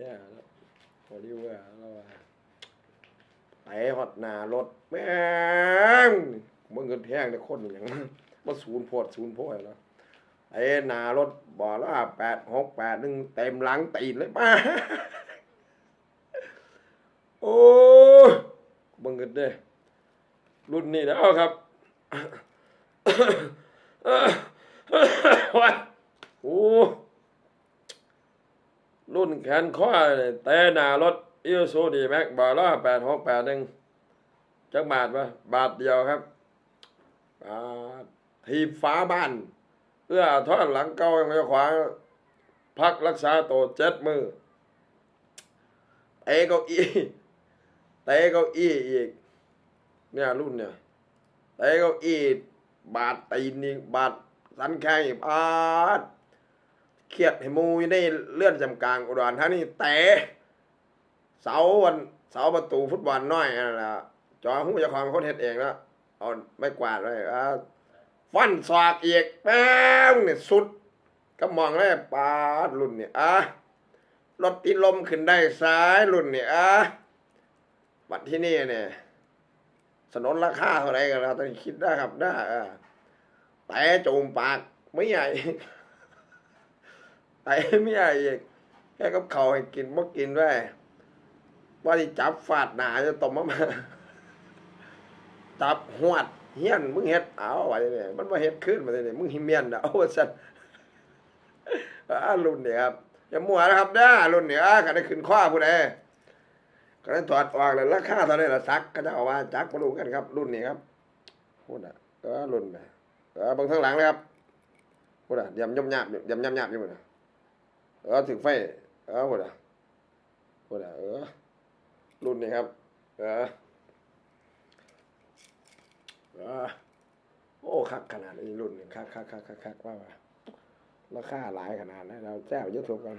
ท้แล้วพอดีว่าเราว่าไปฮอดหนารถแม่งมึงเงินแพงแต่คนอย่างนั้นมาศูนย์พดศูนย์โพดแล้วไอ้หนารถบ่อละแปดหกแปดหนึ่งเต็มหลังตีนเลยป้าโอ้เบังกันเด้รุ่นนี้แล้วครับโอ้ รุ่นแขนข้อแต่หน้ารถอิโซดีแม็กบาร์ล่าแปดหกแปดหนึ่งจักบาทปะบาทเดียวครับบาททีฟ้าบ้านเพื่อทอดหลังเก่ายังไม่ขวา พักรักษาตัวเจ็ดมือเตะเก้าอี้เตะเก้าอี้อีก เนี่ยรุ่นเนี่ยเตะเก้าอี้บาดตีนนี่บาดสันแข้งอีกบาด เครียดให้มูยู่ในเลื่อนจำกลางอุดรธานีเตะเสาวันเสาประตูฟุตบอลน้อยนั่นแหละจอหูจะความเขาเฮ็ดเองแล้วเอาไม่กวาดไว้อ่าฟันศอกเอีกแป้งเนี่ยสุด ก็มองเลยปาดรุ่นเนี่ยอะรถติดลมขึ้นได้ซ้ายรุ่นเนี่ยอะบัดที่นี่เนี่ยสนนราคาเท่าไรกันเราต้องคิดได้ครับได้แต่จูมปากไม่ใหญ่ ไม่ใหญ่อีกแค่กับเขาให้กินบ่กินด้วยว่าที่จับฟาดหนาจะตบมามาจับหวดเฮียนมึงเฮ็ดเอาไว้เนี่ยมันมาเฮ็ดขึ้นมาเนี่ยมึงหิเมียนเอาว่าซั่นอ่ารุ่นเนี่ยครับอย่ามัวนะครับเด้อรุ่นเนี่ยอ่าก็ได้ขึ้นข้อผู้ใดก็ได้ถอดออกเลยราคาเท่าไหร่ละซักก็จะเอาว่าจักมาดูกันครับ รุ่นนี้ครับพูดอะเออรุ่นไปเออบางข้างหลังเลยครับพูดอะยำย่ำยาบยำยำยาบอยู่พูดอะ เออถึงไฟ เออหมดอะหมดอะเออ รุ่นนี้ครับ เออเออโอ้คักขนาดนี้รุ่นนี้คักคักคักคักคักว่าราคาหลายขนาดนะเราแจ้วยุทธกัน